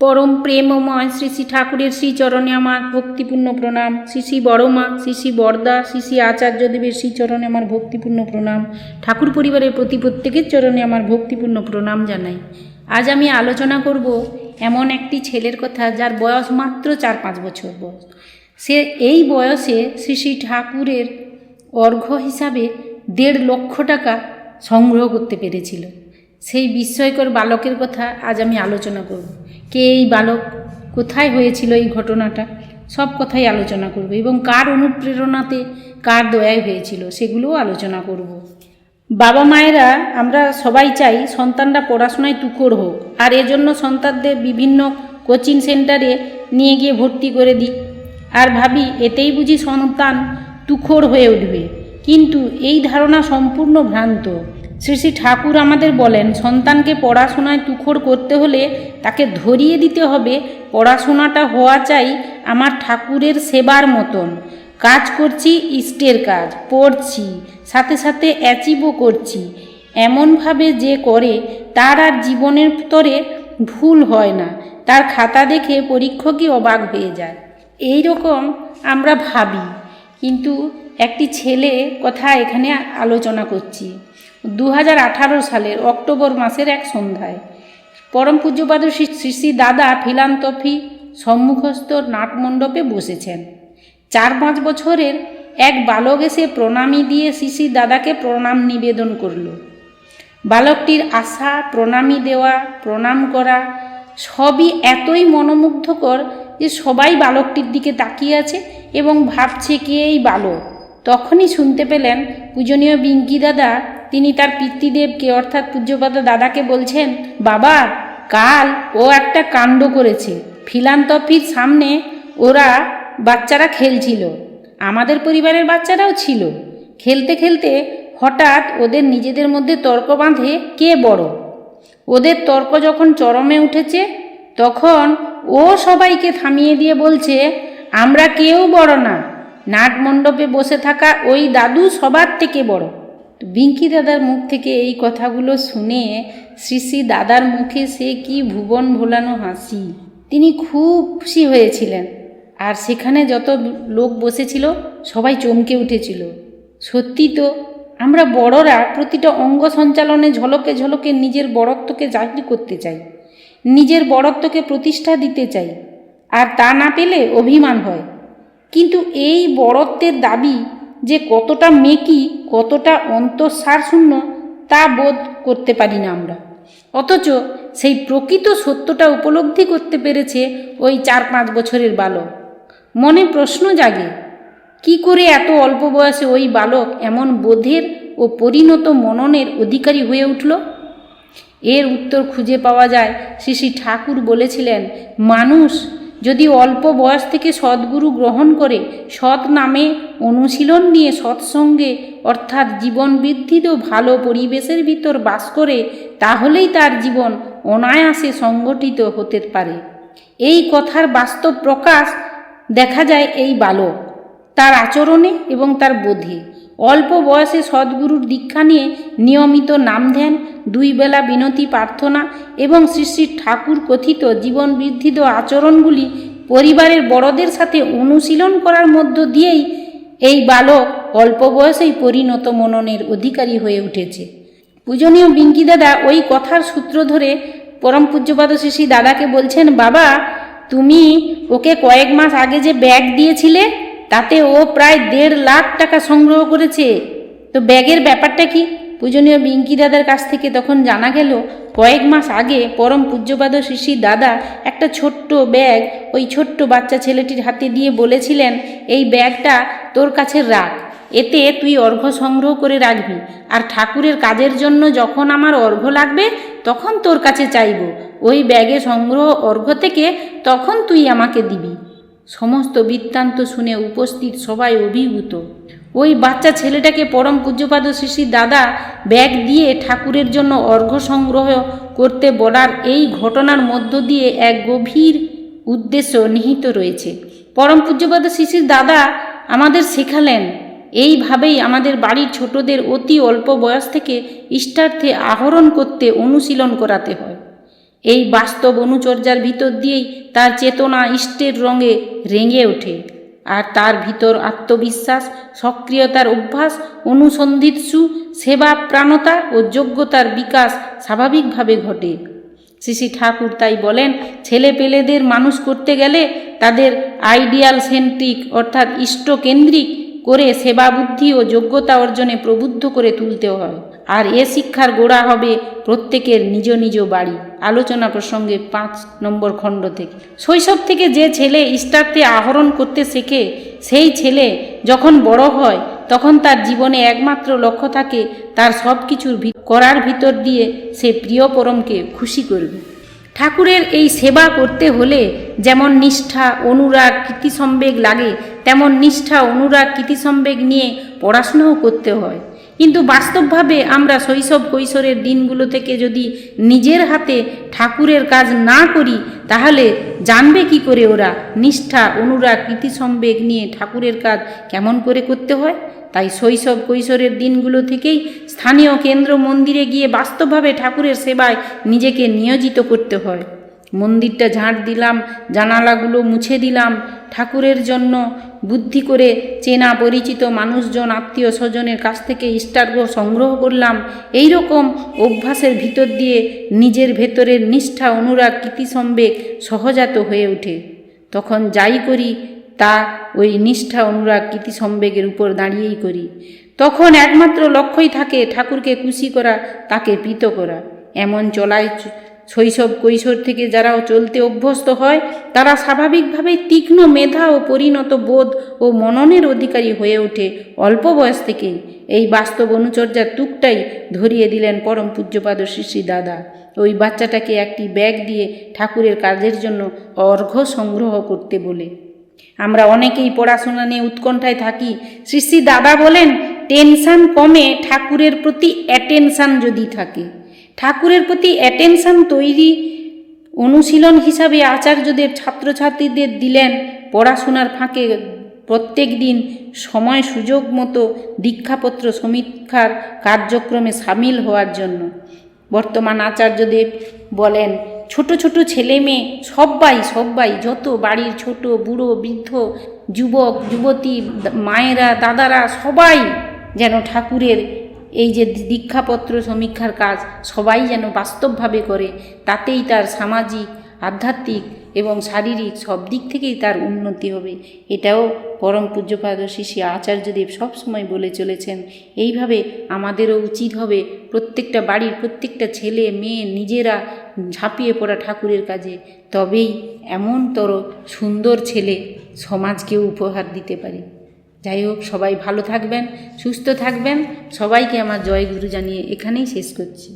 পরম প্রেমময় শ্রী শ্রী ঠাকুরের শ্রীচরণে আমার ভক্তিপূর্ণ প্রণাম। শ্রী শ্রী বড়মা, শ্রী শ্রী বরদা, শ্রী শ্রী আচার্যদেবের শ্রীচরণে আমার ভক্তিপূর্ণ প্রণাম। ঠাকুর পরিবারের প্রতি প্রত্যেকের চরণে আমার ভক্তিপূর্ণ প্রণাম জানাই। আজ আমি আলোচনা করব এমন একটি ছেলের কথা যার বয়স মাত্র চার পাঁচ বছর বয়স। সে এই বয়সে শ্রী শ্রী ঠাকুরের অর্ঘ্য হিসাবে দেড় লক্ষ টাকা সংগ্রহ করতে পেরেছিল। সেই বিস্ময়কর বালকের কথা আজ আমি আলোচনা করব। কে এই বালক? কোথায় হয়েছিল এই ঘটনাটা? সব কথাই আলোচনা করব এবং কার অনুপ্রেরণাতে কার দয়ায় হয়েছিল সেগুলোও আলোচনা করব। বাবা মায়েরা, আমরা সবাই চাই সন্তানরা পড়াশোনায় তুখোর হোক। আর এজন্য সন্তানদের বিভিন্ন কোচিং সেন্টারে নিয়ে গিয়ে ভর্তি করে দিই। আর ভাবি, এতেই বুঝি সন্তান তুখোর হয়ে উঠবে। কিন্তু এই ধারণা সম্পূর্ণ ভ্রান্ত। শ্রী শ্রী ঠাকুর আমাদের বলেন, সন্তানকে পড়াশোনায় তুখোর করতে হলে তাকে ধরিয়ে দিতে হবে, পড়াশোনাটা হওয়া চাই আমার ঠাকুরের সেবার মতন। কাজ করছি, ইষ্টের কাজ, পড়ছি, সাথে সাথে অ্যাচিভও করছি। এমনভাবে যে করে, তার আর জীবনের তরে ভুল হয় না। তার খাতা দেখে পরীক্ষকই অবাক হয়ে যায়। এই রকম আমরা ভাবি। কিন্তু একটি ছেলে কথা এখানে আলোচনা করছি। দু হাজার আঠারো সালের অক্টোবর মাসের এক সন্ধ্যায়। পরম পূজ্যপাদ শ্রী দাদা ফিলান্তফি সম্মুখস্থ নাটমণ্ডপে বসেছেন। চার পাঁচ বছরের এক বালক এসে প্রণামী দিয়ে শ্রী দাদাকে প্রণাম নিবেদন করল। বালকটির আশা, প্রণামী দেওয়া, প্রণাম করা সবই এতই মনোমুগ্ধকর যে সবাই বালকটির দিকে তাকিয়ে আছে এবং ভাবছে কে এই বালক। তখনই শুনতে পেলেন পূজনীয় বিঙ্কি দাদা তিনি তার পিতৃদেবকে, অর্থাৎ পূজ্যপাদ দাদাকে বলছেন, বাবা, কাল ও একটা কাণ্ড করেছে। ফিলান্তফির সামনে ওরা বাচ্চারা খেলছিল। আমাদের পরিবারের বাচ্চারাও ছিল। খেলতে খেলতে হঠাৎ ওদের নিজেদের মধ্যে তর্ক বাঁধে কে বড়। ওদের তর্ক যখন চরমে উঠেছে, তখন ও সবাইকে থামিয়ে দিয়ে বলছে, আমরা কেউ বড় না। নাট মণ্ডপে বসে থাকা ওই দাদু সবার থেকে বড়। বিঙ্কি দাদার মুখ থেকে এই কথাগুলো শুনে শ্রী শ্রী দাদার মুখে সে কি ভুবন ভোলানো হাসি। তিনি খুব খুশি হয়েছিলেন। আর সেখানে যত লোক বসেছিল, সবাই চমকে উঠেছিল। সত্যি তো, আমরা বড়রা প্রতিটা অঙ্গ সঞ্চালনে ঝলকে ঝলকে নিজের বড়ত্বকে জাহির করতে চাই, নিজের বড়ত্বকে প্রতিষ্ঠা দিতে চাই, আর তা না পেলে অভিমান হয়। কিন্তু এই বড়ত্বের দাবি যে কতটা মেকি, কতটা অন্তঃসারশূন্য তা বোধ করতে পারি না আমরা। অথচ সেই প্রকৃত সত্যটা উপলব্ধি করতে পেরেছে ওই চার পাঁচ বছরের বালক। মনে প্রশ্ন জাগে, কি করে এত অল্প বয়সে ওই বালক এমন বোধের ও পরিণত মননের অধিকারী হয়ে উঠল? এর উত্তর খুঁজে পাওয়া যায় শ্রী শ্রী ঠাকুর বলেছিলেন, মানুষ যদি অল্প বয়স থেকে সদ্গুরু গ্রহণ করে, সৎ নামে অনুশীলন নিয়ে সৎসঙ্গে, অর্থাৎ জীবন বৃদ্ধিত ভালো পরিবেশের ভিতর বাস করে, তাহলেই তার জীবন অনায়াসে সংগঠিত হতে পারে। এই কথার বাস্তব প্রকাশ দেখা যায় এই বালক, তার আচরণে এবং তার বোধে। অল্প বয়সে সদ্গুরুর দীক্ষা নিয়ে নিয়মিত নাম ধ্যান, দুই বেলা বিনতি প্রার্থনা এবং শ্রী শ্রী ঠাকুর কথিত জীবন বৃদ্ধিত আচরণগুলি পরিবারের বড়দের সাথে অনুশীলন করার মধ্য দিয়েই এই বালক অল্প বয়সেই পরিণত মননের অধিকারী হয়ে উঠেছে। পূজনীয় বিঙ্কি দাদা ওই কথার সূত্র ধরে পরম পূজ্যপাদ শ্রী দাদাকে বলছেন, বাবা, তুমি ওকে কয়েক মাস আগে যে ব্যাগ দিয়েছিলে তাতে ও প্রায় দেড় লাখ টাকা সংগ্রহ করেছে। তো ব্যাগের ব্যাপারটা কি? পূজনীয় বিঙ্কি দাদার কাছ থেকে তখন জানা গেল, কয়েক মাস আগে পরম পূজ্যপাদ শিশি দাদা একটা ছোট্ট ব্যাগ ওই ছোট্ট বাচ্চা ছেলেটির হাতে দিয়ে বলেছিলেন, এই ব্যাগটা তোর কাছে রাখ, এতে তুই অর্ঘ্য সংগ্রহ করে রাখবি। আর ঠাকুরের কাজের জন্য যখন আমার অর্ঘ্য লাগবে, তখন তোর কাছে চাইব। ওই ব্যাগে সংগ্রহ অর্ঘ থেকে তখন তুই আমাকে দিবি। সমস্ত বৃত্তান্ত শুনে উপস্থিত সবাই অভিভূত। ওই বাচ্চা ছেলেটাকে পরম পূজ্যপাদ শিশির দাদা ব্যাগ দিয়ে ঠাকুরের জন্য অর্ঘ্য সংগ্রহ করতে বলার এই ঘটনার মধ্য দিয়ে এক গভীর উদ্দেশ্য নিহিত রয়েছে। পরম পূজ্যপাদ শিশির দাদা আমাদের শেখালেন, এইভাবেই আমাদের বাড়ির ছোটদের অতি অল্প বয়স থেকে ইষ্টার্থে আহরণ করতে অনুশীলন করাতে হয়। এই বাস্তব অনুচর্যার ভিতর দিয়েই তার চেতনা ইষ্টের রঙে রেঙে ওঠে। আর তার ভিতর আত্মবিশ্বাস, সক্রিয়তার অভ্যাস, অনুসন্ধিৎসু, সেবা, প্রাণতা ও যোগ্যতার বিকাশ স্বাভাবিকভাবে ঘটে। শ্রী ঠাকুর তাই বলেন ছেলে পেলেদের মানুষ করতে গেলে তাদের আইডিয়াল সেন্ট্রিক অর্থাৎ ইষ্টকেন্দ্রিক করে সেবা বুদ্ধি ও যোগ্যতা অর্জনে প্রবুদ্ধ করে তুলতে হয়। আর এ শিক্ষার গোড়া হবে প্রত্যেকের নিজ নিজ বাড়ি। আলোচনা প্রসঙ্গে পাঁচ নম্বর খণ্ড থেকে। শৈশব থেকে যে ছেলে ইষ্টার্থে আহরণ করতে শেখে, সেই ছেলে যখন বড় হয়, তখন তার জীবনে একমাত্র লক্ষ্য থাকে তার সব কিছুর করার ভিতর দিয়ে সে প্রিয় পরমকে খুশি করবে। ঠাকুরের এই সেবা করতে হলে যেমন নিষ্ঠা, অনুরাগ, কীর্তিসম্বেগ লাগে, তেমন নিষ্ঠা, অনুরাগ, কীর্তিসম্বেগ নিয়ে পড়াশোনাও করতে হয়। কিন্তু বাস্তবভাবে আমরা শৈশব কৈশোরের দিনগুলো থেকে যদি নিজের হাতে ঠাকুরের কাজ না করি, তাহলে জানবে কি করে ওরা? নিষ্ঠা, অনুরাগ কীর্তিসম্বেগ নিয়ে ঠাকুরের কাজ কেমন করে করতে হয়? তাই শৈশব কৈশোরের দিনগুলো থেকেই স্থানীয় কেন্দ্র মন্দিরে গিয়ে বাস্তবভাবে ঠাকুরের সেবায় নিজেকে নিয়োজিত করতে হয়। মন্দিরটা ঝাঁট দিলাম, জানালাগুলো মুছে দিলাম। ঠাকুরের জন্য বুদ্ধি করে চেনা পরিচিত মানুষজন, আত্মীয় স্বজনের কাছ থেকে ইষ্টার্ঘ সংগ্রহ করলাম। এই রকম অভ্যাসের ভিতর দিয়ে নিজের ভেতরের নিষ্ঠা, অনুরাগ কীর্তিসম্বেগ সহজাত হয়ে ওঠে। তখন যাই করি, তা ওই নিষ্ঠা, অনুরাগ কীর্তিসম্বেগের উপর দাঁড়িয়েই করি। তখন একমাত্র লক্ষ্যই থাকে ঠাকুরকে খুশি করা, তাকে প্রীত করা। এমন চলায় শৈশব কৈশোর থেকে যারা চলতে অভ্যস্ত হয়, তারা স্বাভাবিকভাবেই তীক্ষ্ণ মেধা ও পরিণত বোধ ও মননের অধিকারী হয়ে ওঠে অল্প বয়স থেকেই। এই বাস্তব অনুচর্যার তুকটাই ধরিয়ে দিলেন পরম পূজ্যপাদ শ্রী দাদা। ওই বাচ্চাটাকে একটি ব্যাগ দিয়ে ঠাকুরের কাজের জন্য অর্ঘ্য সংগ্রহ করতে বলে। আমরা অনেকেই পড়াশোনা নিয়ে উৎকণ্ঠায় থাকি। শ্রী দাদা বলেন, টেনশান কমে, ঠাকুরের প্রতি অ্যাটেনশান যদি থাকে। ঠাকুরের প্রতি অ্যাটেনশন তৈরি অনুশীলন হিসাবে আচার্যদের ছাত্রছাত্রীদের দিলেন পড়াশোনার ফাঁকে প্রত্যেক দিন সময় সুযোগ মতো দীক্ষাপত্র সমীক্ষার কার্যক্রমে সামিল হওয়ার জন্য। বর্তমান আচার্যদেব বলেন, ছোট ছোট ছেলে মেয়ে সবাই সবাই যত বাড়ির ছোট, বুড়ো, বৃদ্ধ, যুবক, যুবতী, মায়েরা, দাদারা সবাই যেন ঠাকুরের এই যে দীক্ষাপত্র সমীক্ষার কাজ সবাই যেন বাস্তবভাবে করে, তাতেই তার সামাজিক, আধ্যাত্মিক এবং শারীরিক সব দিক থেকেই তার উন্নতি হবে। এটাও পরম পূজ্যপাদ শিশি আচার্যদেব সবসময় বলে চলেছেন, এইভাবে আমাদেরও উচিত হবে প্রত্যেকটা বাড়ির প্রত্যেকটা ছেলে, মেয়ে, নিজেরা ঝাঁপিয়ে পড়া ঠাকুরের কাজে। তবেই এমনতর সুন্দর ছেলে সমাজকেও উপহার দিতে পারি। যাই হোক সবাই ভালো থাকবেন সুস্থ থাকবেন। সবাইকে আমার জয়গুরু জানিয়ে এখানেই শেষ করছি।